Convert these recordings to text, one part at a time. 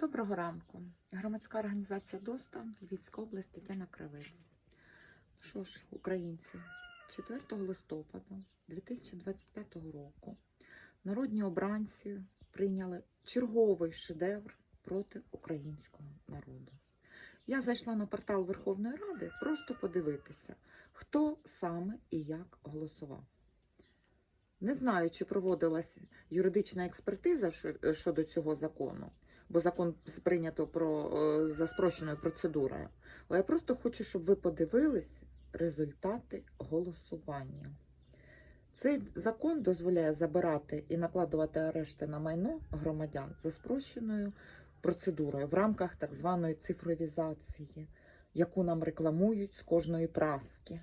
Доброго ранку. Громадська організація ДОСТА, Львівська область, Тетяна Кравець. Ну що ж, українці, 4 листопада 2025 року народні обранці прийняли черговий шедевр проти українського народу. Я зайшла на портал Верховної Ради просто подивитися, хто саме і як голосував. Не знаю, чи проводилась юридична експертиза щодо цього закону, бо закон прийнято про е, за спрощеною процедурою. Але я просто хочу, щоб ви подивились результати голосування. Цей закон дозволяє забирати і накладувати арешти на майно громадян за спрощеною процедурою в рамках так званої цифровізації, яку нам рекламують з кожної праски.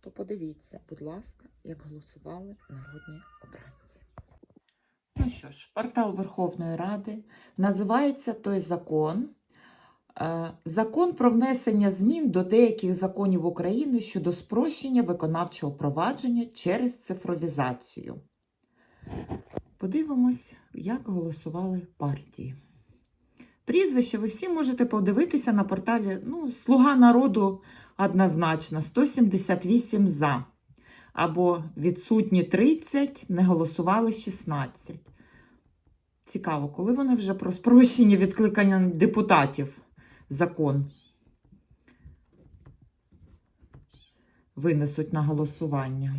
То подивіться, будь ласка, як голосували народні обранці. Ну що ж, портал Верховної Ради називається той закон. е, Закон про внесення змін до деяких законів України щодо спрощення виконавчого провадження через цифровізацію. Подивимось, як голосували партії. Прізвище ви всі можете подивитися на порталі ну, Слуга народу однозначно 178 за. Або відсутні 30, не голосували 16. Цікаво, коли вони вже про спрощення відкликання депутатів закон винесуть на голосування.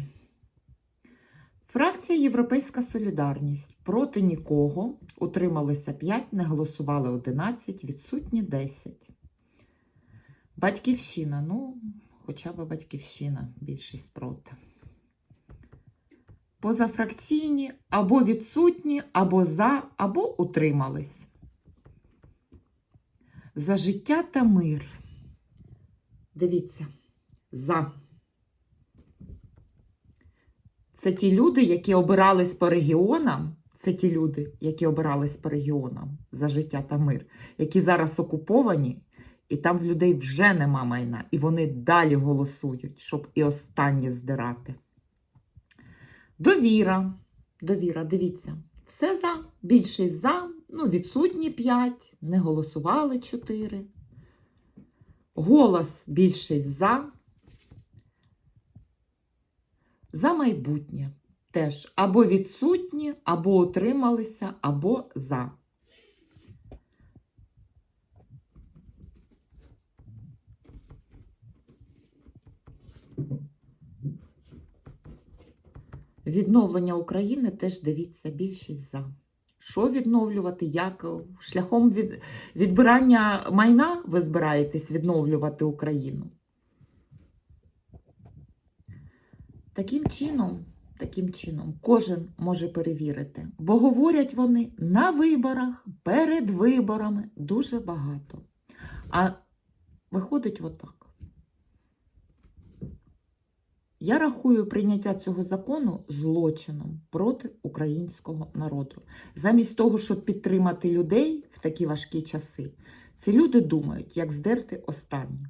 Фракція Європейська Солідарність проти нікого. Утрималися 5, не голосували 11, відсутні 10. Батьківщина. Ну, хоча б батьківщина, більшість проти. Позафракційні або відсутні, або за, або утримались. За життя та мир. Дивіться, за. Це ті люди, які обирались по регіонам. Це ті люди, які обирались по регіонам за життя та мир, які зараз окуповані, і там в людей вже нема майна, і вони далі голосують, щоб і останнє здирати. Довіра. Довіра, дивіться, все за, більшість за, ну, відсутні 5, не голосували 4. Голос більшість за. За майбутнє теж або відсутні, або утрималися, або за. Відновлення України теж дивіться більшість за. Що відновлювати? Як шляхом від, відбирання майна ви збираєтесь відновлювати Україну? Таким чином, таким чином, кожен може перевірити, бо говорять вони на виборах, перед виборами дуже багато. А виходить отак. Я рахую прийняття цього закону злочином проти українського народу. Замість того, щоб підтримати людей в такі важкі часи, ці люди думають, як здерти останнє.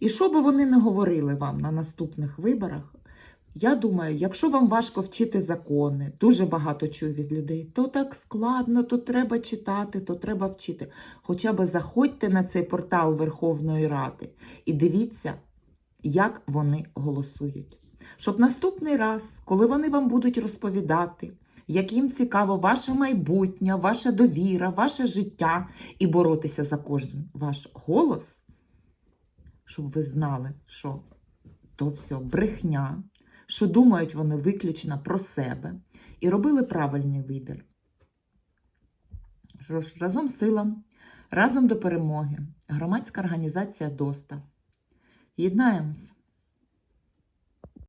І що би вони не говорили вам на наступних виборах, я думаю, якщо вам важко вчити закони, дуже багато чую від людей, то так складно, то треба читати, то треба вчити. Хоча б заходьте на цей портал Верховної Ради і дивіться, як вони голосують. Щоб наступний раз, коли вони вам будуть розповідати, як їм цікаво ваше майбутнє, ваша довіра, ваше життя і боротися за кожен ваш голос, щоб ви знали, що то все брехня, що думають вони виключно про себе і робили правильний вибір. Що ж, разом силам, разом до перемоги, громадська організація ДОСТА. Єднаємось,